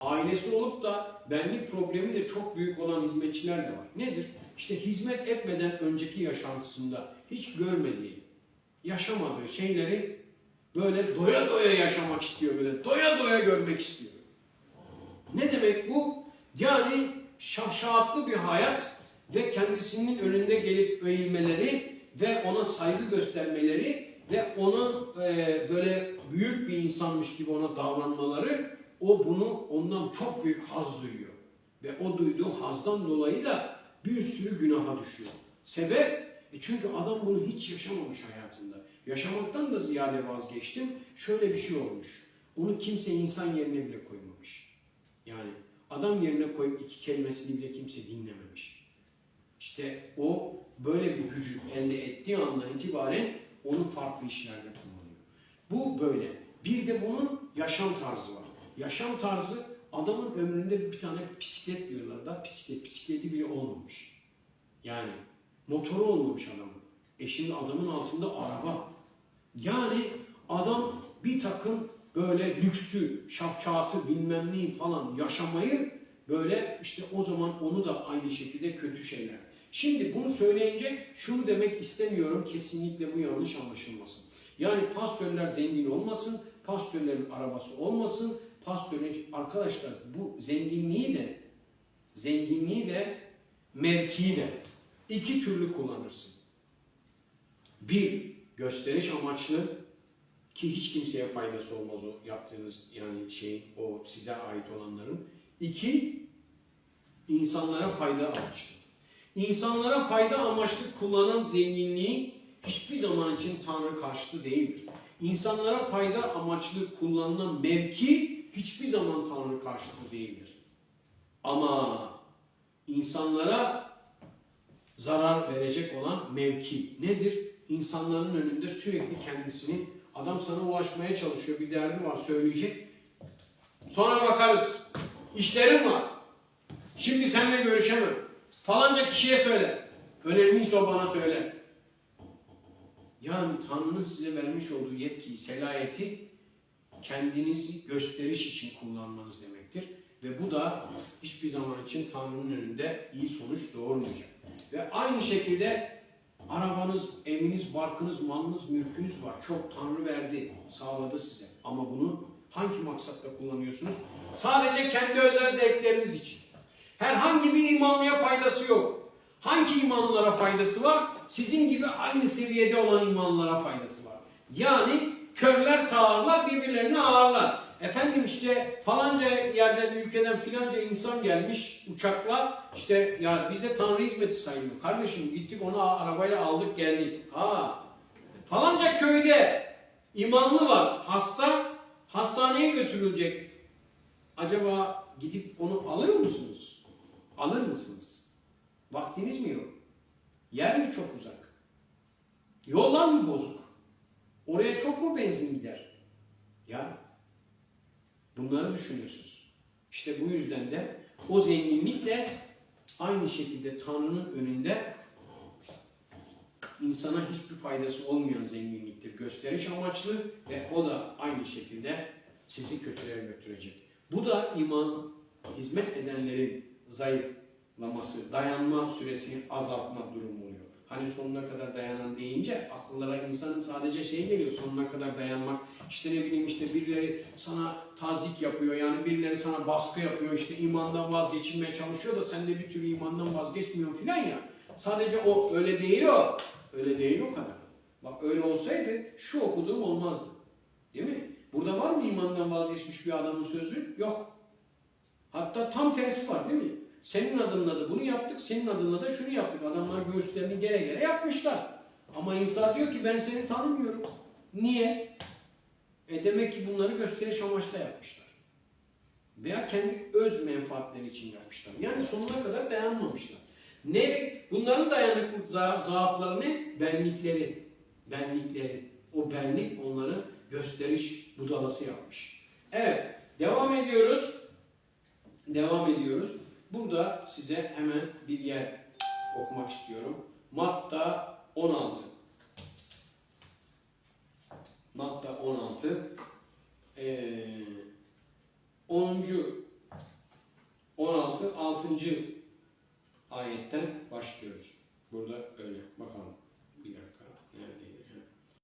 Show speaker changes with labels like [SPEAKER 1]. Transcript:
[SPEAKER 1] Ailesi olup da benlik problemi de çok büyük olan hizmetçiler de var. Nedir? İşte hizmet etmeden önceki yaşantısında hiç görmediği, yaşamadığı şeyleri böyle doya doya yaşamak istiyor böyle. Doya doya görmek istiyor. Ne demek bu? Yani şaşaatlı bir hayat ve kendisinin önünde gelip eğilmeleri ve ona saygı göstermeleri ve onu e, böyle büyük bir insanmış gibi ona davranmaları o bunu ondan çok büyük haz duyuyor. Ve o duyduğu hazdan dolayı da bir sürü günaha düşüyor. Sebep? E çünkü adam bunu hiç yaşamamış hayatında. Yaşamaktan da ziyade vazgeçtim. Şöyle bir şey olmuş. Onu kimse insan yerine bile koymamış. Yani adam yerine koyup iki kelimesini bile kimse dinlememiş. İşte o böyle bir gücü elde ettiği andan itibaren onu farklı işlerde kullanıyor. Bu böyle. Bir de bunun yaşam tarzı var. Yaşam tarzı adamın ömründe bir tane bisiklet diyorlar da bisiklet, bisikleti bile olmamış. Yani motoru olmamış adamın. E adamın altında araba. Yani adam bir takım böyle lüksü, şapşatı bilmem neyi falan yaşamayı böyle işte o zaman onu da aynı şekilde kötü şeyler. Şimdi bunu söyleyince şunu demek istemiyorum kesinlikle bu yanlış anlaşılmasın. Yani pastörler zengin olmasın, pastörlerin arabası olmasın, pastörün arkadaşlar bu zenginliği de zenginliği de mevkiyi de iki türlü kullanırsın. Bir, gösteriş amaçlı ki hiç kimseye faydası olmaz o yaptığınız yani şey o size ait olanların. İki, insanlara fayda amaçlı. İnsanlara fayda amaçlı kullanan zenginliği hiçbir zaman için Tanrı karşıtı değildir. İnsanlara fayda amaçlı kullanılan mevki hiçbir zaman Tanrı karşıtı değildir. Ama insanlara zarar verecek olan mevki nedir? İnsanların önünde sürekli kendisini adam sana ulaşmaya çalışıyor bir derdi var söyleyecek. Sonra bakarız. İşlerim var. Şimdi seninle görüşemem. Falanca kişiye söyle. Önemliyse o bana söyle. Yani Tanrı'nın size vermiş olduğu yetkiyi, selayeti kendinizi gösteriş için kullanmanız demektir. Ve bu da hiçbir zaman için Tanrı'nın önünde iyi sonuç doğurmayacak. Ve aynı şekilde arabanız, eviniz, barkınız, malınız, mülkünüz var. Çok Tanrı verdi, sağladı size. Ama bunu hangi maksatla kullanıyorsunuz? Sadece kendi özel zevkleriniz için. Herhangi bir imanlıya faydası yok. Hangi imanlara faydası var? Sizin gibi aynı seviyede olan imanlara faydası var. Yani körler sağırlar, birbirlerini ağırlar. Efendim işte falanca yerden, ülkeden filanca insan gelmiş uçakla işte ya biz de Tanrı hizmeti sayılıyor. Kardeşim gittik onu arabayla aldık geldik. Ha falanca köyde imanlı var hasta hastaneye götürülecek. Acaba gidip onu alır mısınız? Alır mısınız? Vaktiniz mi yok? Yer mi çok uzak? Yollar mı bozuk? Oraya çok mu benzin gider? Ya bunları düşünüyorsunuz. İşte bu yüzden de o zenginlik de aynı şekilde Tanrı'nın önünde insana hiçbir faydası olmayan zenginliktir. Gösteriş amaçlı ve o da aynı şekilde sizi kötülüğe götürecek. Bu da iman, hizmet edenlerin zayıflaması, dayanma süresini azaltma durumu oluyor. Hani sonuna kadar dayanan deyince akıllara insanın sadece şey geliyor sonuna kadar dayanmak. İşte ne bileyim işte birileri sana tazik yapıyor yani birileri sana baskı yapıyor işte imandan vazgeçilmeye çalışıyor da sen de bir türlü imandan vazgeçmiyorsun filan ya. Sadece o öyle değil o. Öyle değil o kadar. Bak öyle olsaydı şu okuduğum olmazdı. Değil mi? Burada var mı imandan vazgeçmiş bir adamın sözü? Yok. Hatta tam tersi var değil mi? Senin adınla da bunu yaptık, senin adınla da şunu yaptık. Adamlar göğüslerini gere gere yapmışlar. Ama insan diyor ki ben seni tanımıyorum. Niye? E demek ki bunları gösteriş amaçlı yapmışlar. Veya kendi öz menfaatleri için yapmışlar. Yani sonuna kadar dayanmamışlar. Ne? Bunların dayanıklık za- zaafları ne? Benlikleri. Benlikleri. O benlik onları gösteriş budalası yapmış. Evet. Devam ediyoruz. Devam ediyoruz. Burada size hemen bir yer okumak istiyorum. Matta 16. Matta 16. Ee, 10. 16. 6. ayetten başlıyoruz. Burada öyle. Bakalım. Bir dakika. Nerede?